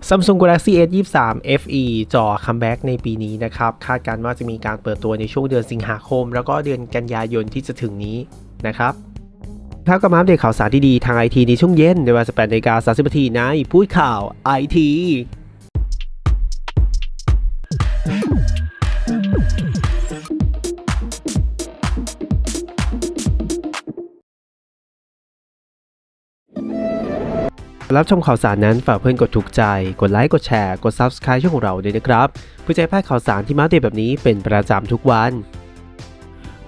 Samsung Galaxy S 23 FE จอคัมแบ็กในปีนี้นะครับ คาดการณ์ว่าจะมีการเปิดตัวในช่วงเดือนสิงหาคม แล้วก็เดือนกันยายนที่จะถึงนี้นะครับถ้ากับมาอัปเดตข่าวสารที่ดีทางไอทีในช่วงเย็นในเวลา18นาฬิกา30นาทีในพูดข่าวไอที รับชมข่าวสารนั้นฝากเพื่อนกดถูกใจ กดไลค์ กดแชร์ กด Subscribe ช่องของเราด้วยนะครับเพื่อจะให้พลาดข่าวสารที่มาอัปเดตแบบนี้เป็นประจำทุกวัน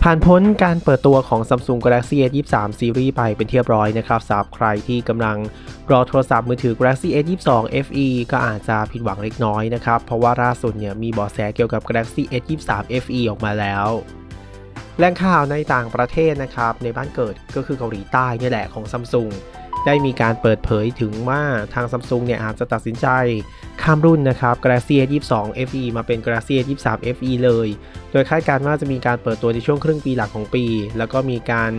ผ่านพ้นการเปิดตัวของ Samsung Galaxy S 23 Series ไปเป็นที่เรียบร้อยนะครับสำหรับใครที่กำลังรอโทรศัพท์มือถือ Galaxy S 22 FE ก็อาจจะผิดหวังเล็กน้อยนะครับ เพราะว่าล่าสุดเนี่ยมีเบาะแสเกี่ยวกับ Galaxy S 23 FE ออกมาแล้วแหล่งข่าวในต่างประเทศนะครับในบ้านเกิดก็คือเกาหลีใต้เนี่ยแหละของ Samsung ได้มีการเปิดเผยถึงว่าทาง Samsung เนี่ยอาจจะตัดสินใจข้ามรุ่นนะครับ Galaxy S 22 FE มาเป็น Galaxy S 23 FE เลย โดยคาดการณ์ว่าจะมีการเปิดตัวในช่วงครึ่งปีหลักของปี แล้วก็มีการ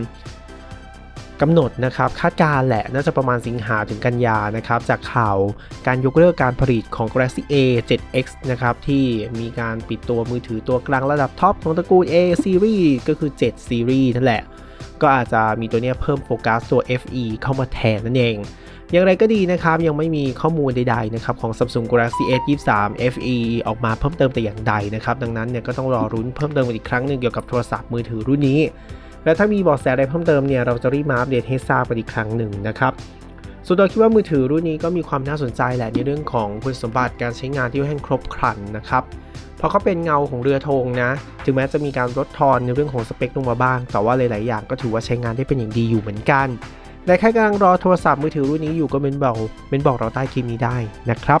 กำหนดนะครับคาดการณ์แหละน่าจะประมาณสิงหาถึงกันยานะครับจากข่าวการยกเลิกการผลิตของ Galaxy A 7X นะครับที่มีการปิดตัวมือถือตัวกลางระดับท็อปของตระกูล A Series ก็คือ 7 Series นั่นแหละ ก็อาจจะมีตัวเนี้ยเพิ่มโฟกัสตัว FE เข้ามาแทนนั่นเอง อย่างไรก็ดีนะครับ ยังไม่มีข้อมูลใดๆนะครับของ Samsung Galaxy S 23 FE ออกมาเพิ่มเติมแต่อย่างใดนะครับ ดังนั้นเนี่ยก็ต้องรอรุ้นเพิ่มเติมอีกครั้งหนึ่งเกี่ยวกับโทรศัพท์มือถือรุ่นนี้ และถ้ามีเบอกแสอะไรเพิ่มเติมเนี่ยเราจะรีบมาอัปเดตให้ทราบกันอีกครั้งหนึ่งนะครับ ส่วนตัวคิดว่ามือถือรุ่นนี้ก็มีความน่าสนใจแหละในเรื่องของคุณสมบัติการใช้งานที่ค่อนข้างครบครันนะครับเพราะเขาเป็นเงาของเรือธงนะ ถึงแม้จะมีการลดทอนในเรื่องของสเปคลงมาบ้าง แต่ว่าหลาย ๆ อย่างก็ถือว่าใช้งานได้เป็นอย่างดีอยู่เหมือนกันและใครกำลังรอโทรศัพท์มือถือรุ่นนี้อยู่ก็เมนบอกเมนบอกเราใต้คลิปนี้ได้นะครับ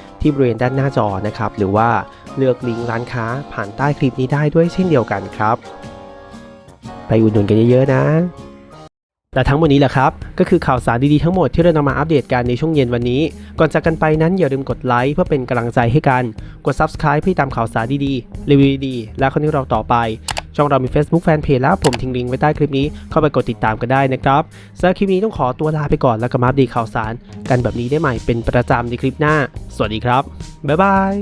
ที่บริเวณด้านหน้าจอนะครับ หรือว่าเลือกลิงก์ร้านค้าผ่านใต้คลิปนี้ได้ด้วยเช่นเดียวกันครับ ไปอุดหนุนกันเยอะๆนะและทั้งหมดนี้แหละครับ ก็คือข่าวสารดีๆทั้งหมดที่เรานำมาอัปเดตกันในช่วงเย็นวันนี้ ก่อนจากกันไปนั้นอย่าลืมกดไลค์เพื่อเป็นกำลังใจให้กัน กด Subscribe เพื่อตามข่าวสารดีๆรีวิวดีๆและคอนเทนต์เราต่อไป ช่องเรามี Facebook Fanpage แล้วผมทิ้งลิงก์ไว้ใต้คลิปนี้เข้าไปกดติดตามกันได้นะครับสำหรับคลิปนี้ต้องขอตัวลาไปก่อนแล้วก็มาอัปเดตข่าวสาร กันแบบนี้ได้ใหม่เป็นประจำในคลิปหน้า สวัสดีครับ บ๊ายบาย